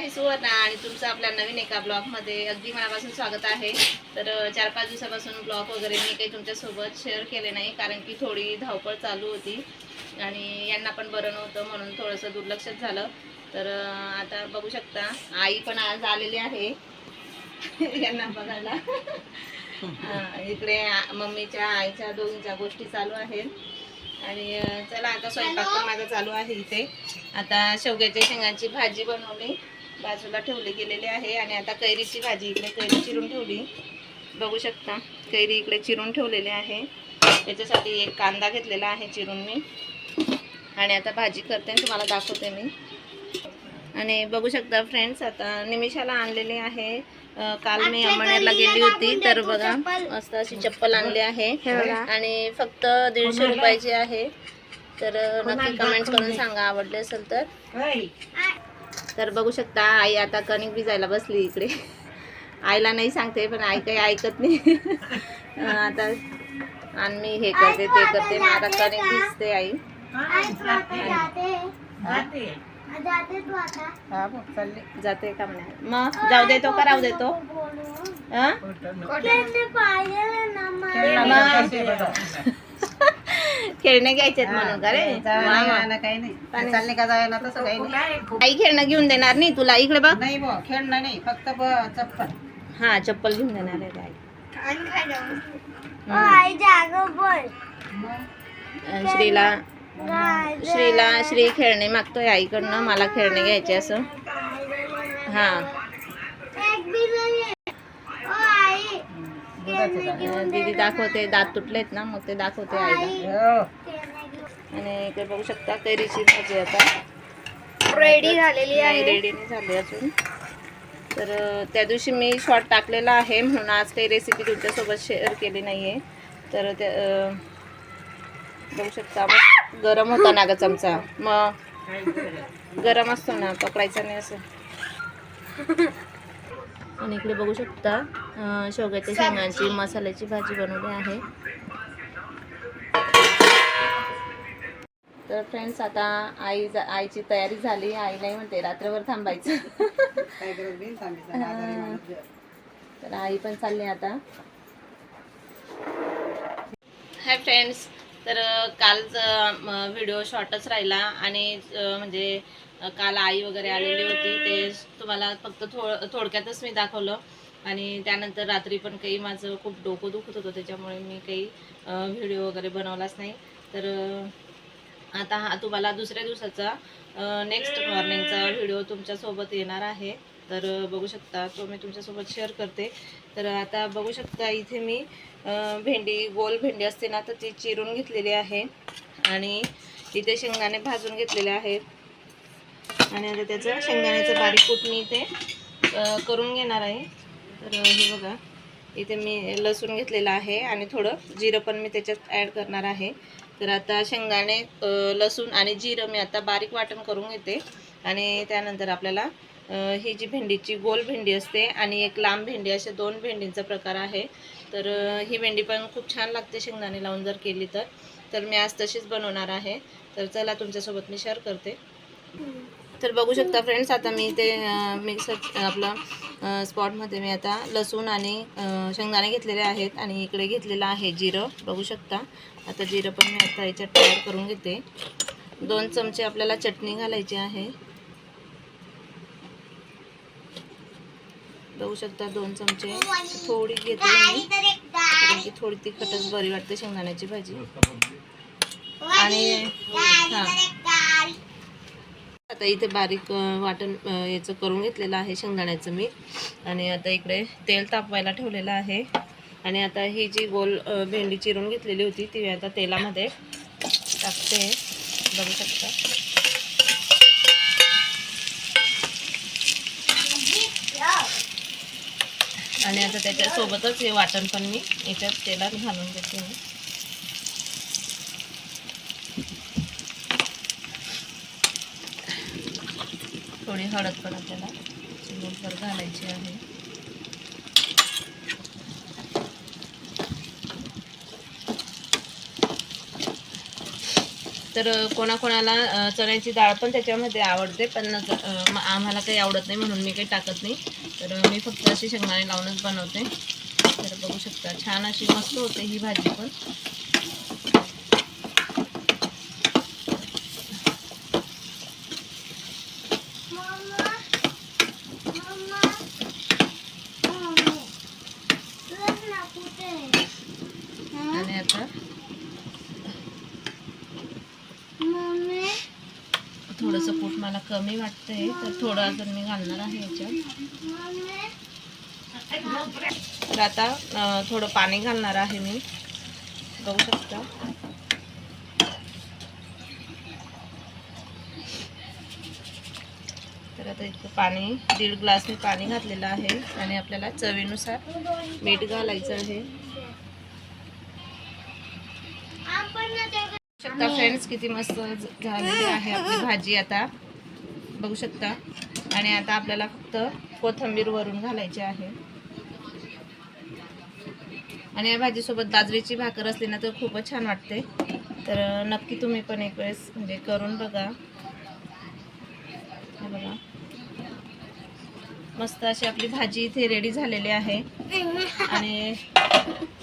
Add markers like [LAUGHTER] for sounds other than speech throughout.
आहे सुवर्णा आणि तुमचं आपल्या नवीन एका ब्लॉगमध्ये अगदी मनापासून स्वागत आहे. तर चार पाच दिवसापासून ब्लॉग वगैरे मी काही तुमच्यासोबत शेअर केले नाही कारण की थोडी धावपळ चालू होती आणि यांना पण बरं नव्हतं म्हणून थोडंसं दुर्लक्षच झालं. तर आता बघू शकता आई पण आज आलेली आहे. [LAUGHS] यांना बघायला. [LAUGHS] हा, इकडे मम्मीच्या आईच्या दोघींच्या गोष्टी चालू आहेत. आणि चला आता स्वयंपाक पण माझा चालू आहे इथे. आता शेवग्याच्या शेंगाची भाजी बनवली. बाजूला ठेवली गेलेली आहे आणि आता कैरीची भाजी इकडे कैरी चिरून ठेवली. बघू शकता कैरी इकडे चिरून ठेवलेली आहे. त्याच्यासाठी एक कांदा घेतलेला आहे चिरून मी. आणि आता भाजी करते तुम्हाला दाखवते मी. आणि बघू शकता फ्रेंड्स आता निमिषाला आणलेले आहे काल मी अंमळनेरला गेली होती तर बघा मस्त अशी चप्पल आणली आहे. आणि फक्त दीडशे रुपयाची आहे. तर नक्की कमेंट करून सांगा आवडले असेल तर. तर बघू शकता आई आता कणिक भिजायला बसली इकडे. आईला नाही सांगते पण आई काही ऐकत नाही. आता आणि मी हे करते ते करते. मग आता कणिक भिजते आई. हा मग चालले. जाते का म्हणे मग जाऊ देतो का राहू देतो हा? खेळणे घ्यायचे म्हणून का रे. काही नाही. चालले. का जायला तसं काही नाही. आई खेळणं घेऊन देणार नाही तुला? इकडे बघ. नाही बुवा खेळणं नाही फक्त ब- चप्पल. हा चप्पल घेऊन देणार आहे आई अं, श्रीला. श्रीला श्री खेळणे मागतोय आईकडनं मला खेळणे घ्यायचे असं. हा अं, दीदी दाखवते दात तुटलेत ना मग ते दाखवते आईला. हो. आणि इकडे बघू शकता कैरीची भाजी आता. रेडी झालेली नाही रेडी नाही झाली अजून. तर त्या दिवशी मी शॉर्ट टाकलेला आहे म्हणून आज काही रेसिपी तुमच्यासोबत शेअर केली नाही आहे तर त्या बघू शकता मग गरम होता ना ग चमचा. मग गरम असतो ना पकडायचा नाही असं. [LAUGHS] आणि इकडे बघू शकता शेवग्याच्या शेंगांची मसाल्याची भाजी बनवली आहे. तर फ्रेंड्स आता आई आईची तयारी झाली. आई नाही म्हणते रात्रभर थांबायचं. तर आई पण चालली आता. हाय फ्रेंड्स तर कालचं कालचा व्हिडिओ शॉर्टच राहिला आणि म्हणजे काल आई वगैरे आलेली होती ते तुम्हाला फक्त थोड थोडक्यातच मी दाखवलं. आणि त्यानंतर रात्री पण काही माझं खूप डोकं दुखत होतं त्याच्यामुळे मी काही व्हिडिओ वगैरे बनवलाच नाही. तर आता हा तुम्हाला दुसऱ्या दिवसाचा नेक्स्ट मॉर्निंगचा व्हिडिओ तुमच्यासोबत येणार आहे. तर बघू शकता तो मी तुमच्यासोबत शेअर करते. तर आता बघू शकता इथे मी भेंडी गोल भेंडी असते ना तर ती चिरून घेतलेली आहे. आणि इथे शेंगदाणे भाजून घेतलेले आहेत. आणि आता त्याचं शेंगदाण्याचं बारीक कूट मी इथे करून घेणार आहे. तर हे बघा इथे मी लसूण घेतलेलं आहे आणि थोडं जिरं पण मी त्याच्यात ॲड करणार आहे. तर आता शेंगदाणे लसूण आणि जिरं मी आता बारीक वाटण करून घेते. आणि त्यानंतर आपल्याला ही जी भेंडीची गोल भेंडी असते आणि एक लांब भेंडी असे दोन भेंडींचा प्रकार आहे. तर ही भेंडी पण खूप छान लागते शेंगदाणे लावून जर केली तर. तर मी आज तशीच बनवणार आहे. तर चला तुमच्यासोबत मी शेअर करते. तर बघू शकता फ्रेंड्स आता मी ते मिक्सर आपलं स्पॉटमध्ये मी आता लसूण आणि शेंगदाणे घेतलेले आहेत आणि इकडे घेतलेलं आहे जिरं. बघू शकता. आता जिरं पण मी आता याच्यात तयार करून घेते. दोन चमचे आपल्याला चटणी घालायची आहे. बघू शकता दोन चमचे. थोडी घेते मी. कारण की थोडी तिखटच बरी वाटते शेंगदाण्याची भाजी. आणि हां. आता इथे बारीक वाटण याचं करून घेतलेलं आहे शेंगदाण्याचं मी आणि आता इकडे तेल तापवायला ठेवलेलं आहे. आणि आता ही जी गोल भेंडी चिरून घेतलेली होती ती आता तेलामध्ये टाकते. बघू शकता. आणि आता त्याच्यासोबतच हे वाटण पण मी याच्यात तेलात घालून देते मी. थोडी हळद पण आपल्याला घालायची आहे. तर कोणाकोणाला चण्याची डाळ पण त्याच्यामध्ये आवडते पण आम्हाला काही आवडत नाही म्हणून मी काही टाकत नाही. तर मी फक्त अशी शेंगदाणे लावूनच बनवते. तर बघू शकता छान अशी मस्त होते ही भाजी पण. आणि आता? थोडंसं पोट मला कमी वाटतंय तर थोडं अजून मी घालणार आहे याच्यात. तर आता थोडं पाणी घालणार आहे मी. बघू शकता. तर आता इतकं पाणी दीड ग्लास मी पाणी घातलेलं आहे आणि आपल्याला चवीनुसार मीठ घालायचं आहे. शकता फ्रेंड्स किती मस्त झालेली आहे आपली भाजी आता. बघू शकता. आणि आता आपल्याला फक्त कोथिंबीर वरून घालायची आहे. आणि या भाजीसोबत बाजरीची भाकर असली ना तर खूपच छान वाटते. तर नक्की तुम्ही पण एक वेळेस म्हणजे करून बघा. बघा. मस्त अशी आपली भाजी इथे रेडी झालेली आहे. आणि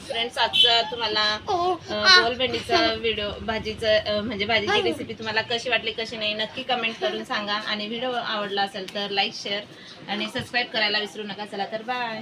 फ्रेंड्स आजचा तुम्हाला अ, गोल भेंडीचा व्हिडिओ भाजीचं म्हणजे भाजीची रेसिपी तुम्हाला कशी वाटली कशी नाही नक्की कमेंट करून सांगा. आणि व्हिडिओ आवडला असेल तर लाईक शेअर आणि सबस्क्राईब करायला विसरू नका. चला तर बाय